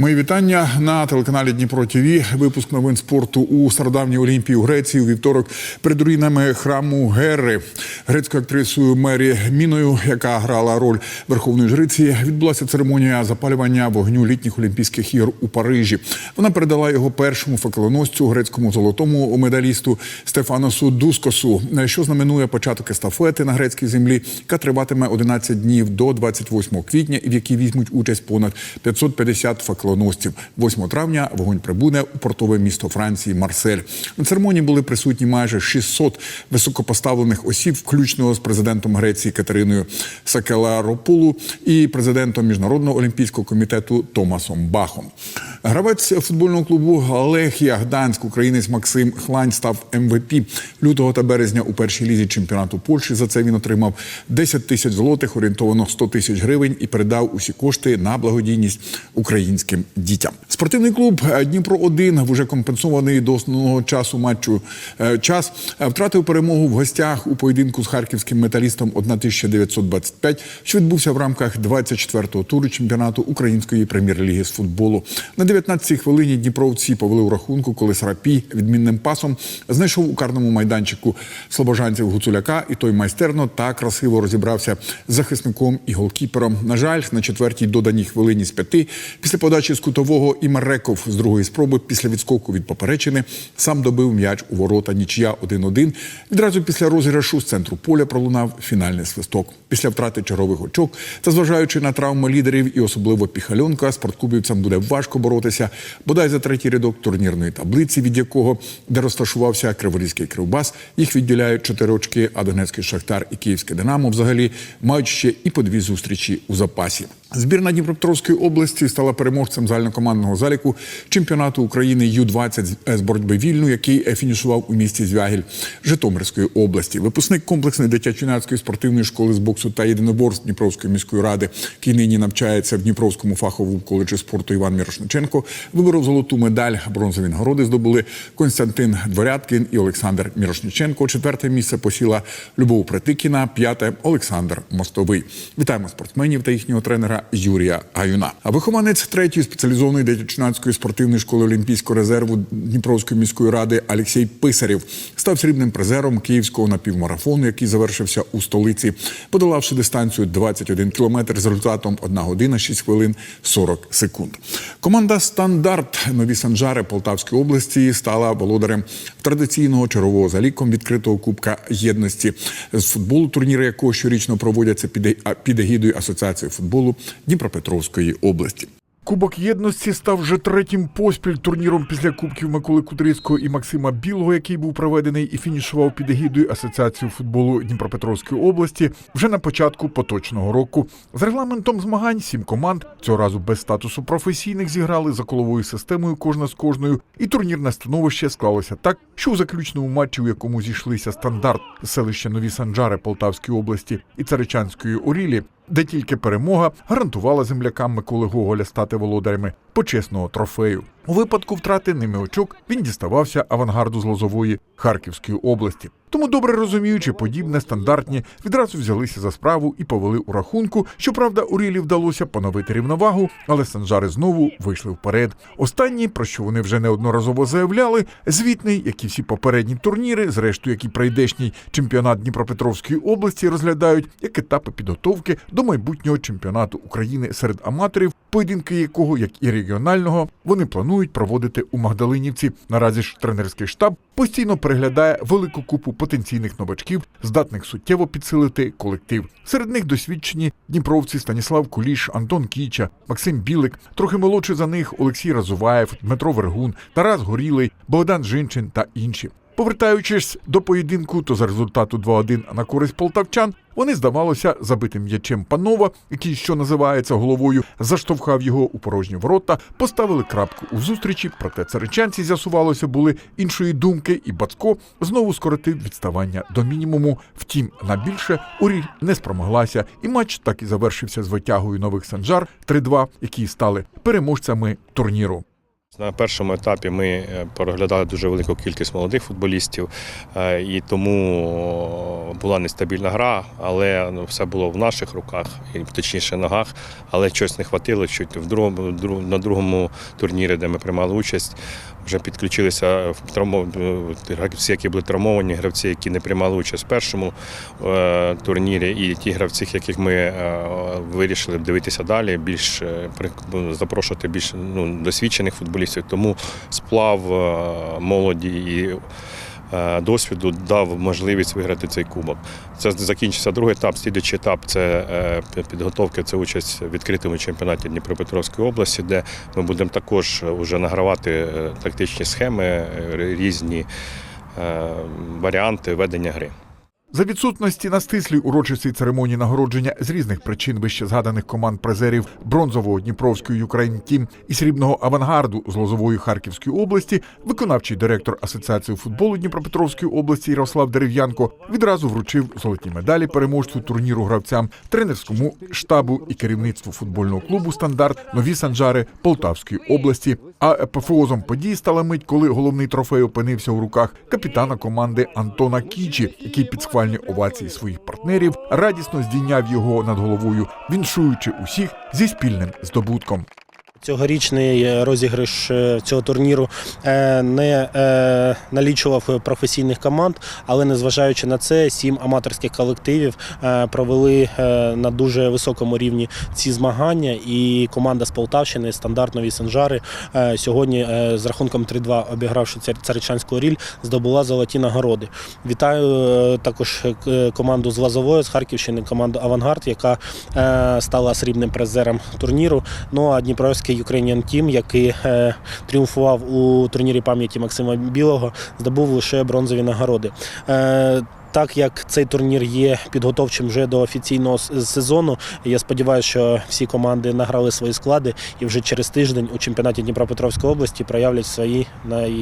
Мої вітання на телеканалі Дніпро ТВ. Випуск новин спорту у стародавній Олімпії у Греції у вівторок перед руїнами храму Герри. Грецькою актрисою Мері Міною, яка грала роль верховної жриці, відбулася церемонія запалювання вогню літніх Олімпійських ігор у Парижі. Вона передала його першому факелоносцю грецькому золотому медалісту Стефаносу Дускосу, що знаменує початок естафети на грецькій землі, яка триватиме 11 днів до 28 квітня, і в якій візьмуть участь понад 550 факелоносців. 8 травня вогонь прибуде у портове місто Франції Марсель. На церемонії були присутні майже 600 високопоставлених осіб, включно з президентом Греції Катериною Сакеларопулу і президентом міжнародного олімпійського комітету Томасом Бахом. Гравець футбольного клубу Лехія Гданськ, українець Максим Хлань став МВП лютого та березня у першій лізі чемпіонату Польщі. За це він отримав 10 тисяч злотих, орієнтовано 100 тисяч гривень, і передав усі кошти на благодійність українським дітям. Спортивний клуб Дніпро 1 вже компенсований до основного часу матчу е, час е, втратив перемогу в гостях у поєдинку з харківським металістом 1925, що відбувся в рамках 24-го туру чемпіонату української прем'єр-ліги з футболу. На 19-й хвилині дніпровці повели у рахунку, коли Сарапій відмінним пасом знайшов у карному майданчику слобожанців Гуцуляка, і той майстерно та красиво розібрався з захисником і голкіпером. На жаль, на четвертій доданій хвилині з п'яти після подачі з кутового і Мареков з другої спроби після відскоку від поперечини сам добив м'яч у ворота нічия 1-1. Відразу після розіграшу з центру поля пролунав фінальний свисток. Після втрати чергових очок та зважаючи на травми лідерів і особливо піхальонка, спорткубівцям буде важко боротися, бодай за третій рядок турнірної таблиці, від якого де розташувався Криворізький Кривбас. Їх відділяють чотири очки, а Донецький Шахтар і Київське Динамо взагалі мають ще і по дві зустрічі у запасі. Збірна Дніпропетровської області стала переможцем загальнокомандного заліку чемпіонату України Ю-20 з боротьби вільну, який фінішував у місті Звягіль Житомирської області. Випускник комплексної дитячо-юнацької спортивної школи з боксу та єдиноборств Дніпровської міської ради, який нині навчається в Дніпровському фаховому коледжі спорту Іван Мірошниченко, виборов золоту медаль. Бронзові нагороди здобули Константин Дворядкін і Олександр Мірошниченко. Четверте місце посіла Любов Притикіна, п'яте Олександр Мостовий. Вітаємо спортсменів та їхнього тренера Юрія Гаюна. А вихованець третьої спеціалізованої дитячо-юнацької спортивної школи Олімпійського резерву Дніпровської міської ради Олексій Писарєв став срібним призером київського напівмарафону, який завершився у столиці, подолавши дистанцію 21 кілометр з результатом 1 година 6 хвилин 40 секунд. Команда Стандарт Нові Санжари Полтавської області стала володарем традиційного чергового заліком відкритого кубка єдності з футболу, турніри якого щорічно проводяться під, під егідою Асоціації футболу Дніпропетровської області. Кубок єдності став вже третім поспіль турніром після кубків Миколи Кудрицького і Максима Білого, який був проведений і фінішував під егідою Асоціації футболу Дніпропетровської області вже на початку поточного року. З регламентом змагань сім команд цього разу без статусу професійних зіграли за коловою системою кожна з кожною, і турнірне становище склалося так, що у заключному матчі, у якому зійшлися стандарт селища Нові Санджари Полтавської області і Царичанської Орілі, де тільки перемога гарантувала землякам Миколи Гоголя стати володарями почесного трофею. У випадку втрати ними очок він діставався авангарду з Лозової Харківської області. Тому, добре розуміючи, подібне стандартні відразу взялися за справу і повели у рахунку. Щоправда, Урілі вдалося поновити рівновагу, але санжари знову вийшли вперед. Останні, про що вони вже неодноразово заявляли, звітний, як і всі попередні турніри, зрештою, як і прийдешній чемпіонат Дніпропетровської області, розглядають як етапи підготовки до майбутнього чемпіонату України серед аматорів, поєдинки якого, як і регіонального, вони планують проводити у Магдалинівці. Наразі ж тренерський штаб постійно переглядає велику купу потенційних новачків, здатних суттєво підсилити колектив. Серед них досвідчені дніпровці Станіслав Куліш, Антон Кіча, Максим Білик, трохи молодший за них Олексій Разуваєв, Дмитро Вергун, Тарас Горілий, Богдан Жинчин та інші. Повертаючись до поєдинку, то за результату 2-1 на користь полтавчан вони, здавалося, забитим м'ячем панова, який, що називається головою, заштовхав його у порожні ворота, поставили крапку у зустрічі. Проте царичанці з'ясувалося були іншої думки, і Бацко знову скоротив відставання до мінімуму. Втім, на більше Уріль не спромоглася, і матч так і завершився з витягою нових санжар 3-2, які стали переможцями турніру. На першому етапі ми е, переглядали дуже велику кількість молодих футболістів, е, і тому була нестабільна гра, але ну, все було в наших руках, і точніше ногах. Але щось не хватило. Чуть в другому на другому турнірі, де ми приймали участь, вже підключилися е, гравці, які були травмовані, гравці, які не приймали участь в першому турнірі, і ті гравці, яких ми вирішили дивитися далі, більш е, запрошувати більш ну, досвідчених футболістів. Тому сплав е, молоді і е, досвіду дав можливість виграти цей кубок. Це закінчився другий етап. Слідуючий етап це е, підготовка, це участь в відкритому чемпіонаті Дніпропетровської області, де ми будемо також вже награвати тактичні схеми, різні варіанти ведення гри. За відсутності на стислій урочистій церемонії нагородження з різних причин вище згаданих команд призерів бронзового Дніпровської Україн Тім і срібного авангарду з Лозової Харківської області, виконавчий директор Асоціації футболу Дніпропетровської області Ярослав Дерев'янко відразу вручив золоті медалі переможцю турніру гравцям, тренерському штабу і керівництву футбольного клубу Стандарт Нові Санжари Полтавської області. А епофеозом події стала мить, коли головний трофей опинився у руках капітана команди Антона Кічі, який під схвальні овації своїх партнерів радісно здійняв його над головою, віншуючи усіх зі спільним здобутком. Цьогорічний е, розіграш е, цього турніру е, не налічував професійних команд, але незважаючи на це, сім аматорських колективів провели на дуже високому рівні ці змагання. І команда з Полтавщини, стандарт Нові Санжари, е, сьогодні з рахунком 3-2 обігравши Царичанську ріль, здобула золоті нагороди. Вітаю також команду з Лазової з Харківщини, команду Авангард, яка стала срібним призером турніру. Ну а Дніпровський Ukrainian Team, який е, тріумфував у турнірі пам'яті Максима Білого, здобув лише бронзові нагороди. Е, так як цей турнір є підготовчим вже до офіційного сезону, я сподіваюся, що всі команди награли свої склади і вже через тиждень у чемпіонаті Дніпропетровської області проявлять свої най...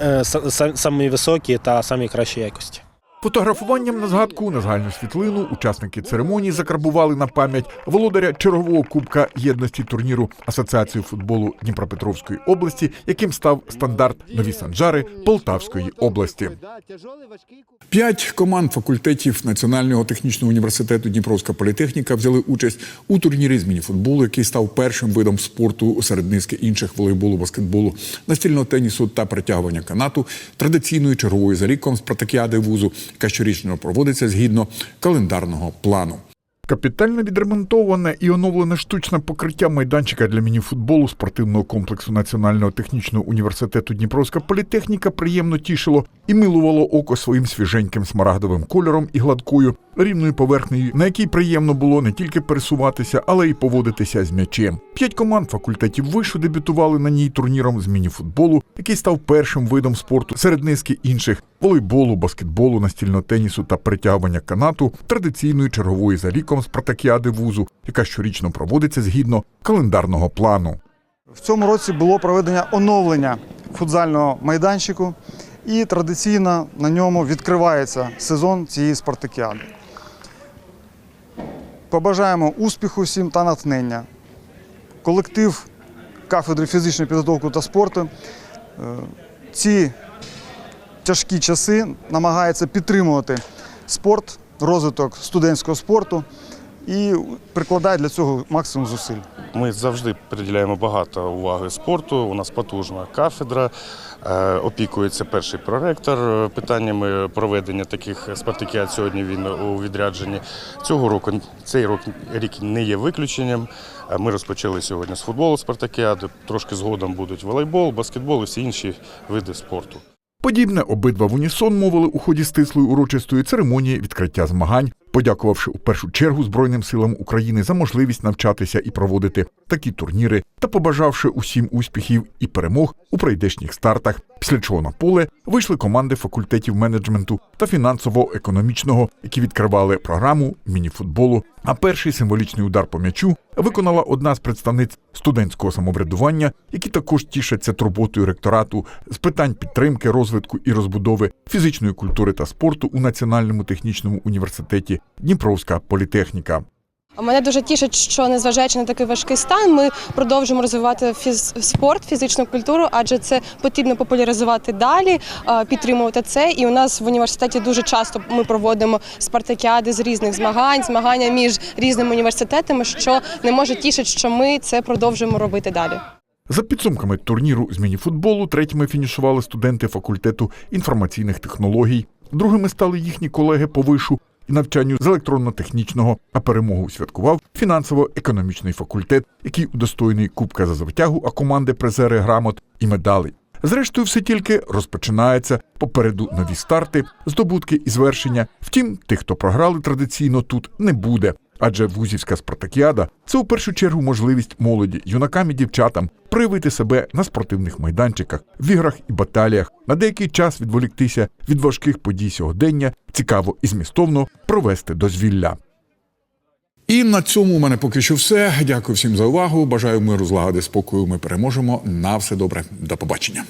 е, са- са- самі високі та самі кращі якості. Фотографуванням на згадку на загальну світлину учасники церемонії закарбували на пам'ять володаря чергового кубка єдності турніру Асоціації футболу Дніпропетровської області, яким став стандарт Нові Санджари Полтавської області. П'ять команд факультетів Національного технічного університету Дніпровська політехніка взяли участь у турнірі з мініфутболу, який став першим видом спорту серед низки інших волейболу, баскетболу, настільного тенісу та притягування канату традиційною черговою за ріком спартакіади вузу, яка щорічно проводиться згідно календарного плану. Капітально відремонтоване і оновлене штучне покриття майданчика для мініфутболу спортивного комплексу Національного технічного університету Дніпровська політехніка приємно тішило і милувало око своїм свіженьким смарагдовим кольором і гладкою рівною поверхнею, на якій приємно було не тільки пересуватися, але й поводитися з м'ячем. П'ять команд факультетів вишу дебютували на ній турніром з мініфутболу, який став першим видом спорту серед низки інших волейболу, баскетболу, настільного тенісу та притягування канату традиційної чергової за ліком спартакіади вузу, яка щорічно проводиться згідно календарного плану. В цьому році було проведення оновлення футзального майданчику, і традиційно на ньому відкривається сезон цієї спартакіади. Побажаємо успіху всім та натхнення. Колектив кафедри фізичної підготовки та спорту е, ці тяжкі часи намагається підтримувати спорт, розвиток студентського спорту і прикладає для цього максимум зусиль. Ми завжди приділяємо багато уваги спорту. У нас потужна кафедра, е, опікується перший проректор е, питаннями проведення таких спартакіад. Сьогодні він у відрядженні. Цього року цей рок рік не є виключенням. Е, Ми розпочали сьогодні з футболу спартакіади. Трошки згодом будуть волейбол, баскетбол і всі інші види спорту. Подібне обидва в унісон мовили у ході стислої урочистої церемонії відкриття змагань, подякувавши у першу чергу Збройним силам України за можливість навчатися і проводити такі турніри та побажавши усім успіхів і перемог у прийдешніх стартах. Після чого на поле вийшли команди факультетів менеджменту та фінансово-економічного, які відкривали програму мініфутболу. А перший символічний удар по м'ячу виконала одна з представниць студентського самоврядування, які також тішаться турботою ректорату з питань підтримки, розвитку і розбудови фізичної культури та спорту у Національному технічному університеті Дніпровська політехніка. Мене дуже тішить, що незважаючи на такий важкий стан, ми продовжуємо розвивати фіз- спорт, фізичну культуру, адже це потрібно популяризувати далі, підтримувати це. І у нас в університеті дуже часто ми проводимо спартакіади з різних змагань, змагання між різними університетами, що не може тішити, що ми це продовжуємо робити далі. За підсумками турніру з мініфутболу третіми фінішували студенти факультету інформаційних технологій. Другими стали їхні колеги по вишу навчанню з електронно-технічного, а перемогу святкував фінансово-економічний факультет, який удостоєний кубка за звитягу, а команди призери грамот і медалей. Зрештою, все тільки розпочинається попереду нові старти, здобутки і звершення. Втім, тих, хто програли традиційно тут, не буде. Адже вузівська спартакіада це у першу чергу можливість молоді, юнакам і дівчатам проявити себе на спортивних майданчиках, в іграх і баталіях, на деякий час відволіктися від важких подій сьогодення, цікаво і змістовно провести дозвілля. І на цьому у мене поки що все. Дякую всім за увагу. Бажаю миру, злагоди, спокою. Ми переможемо. На все добре. До побачення.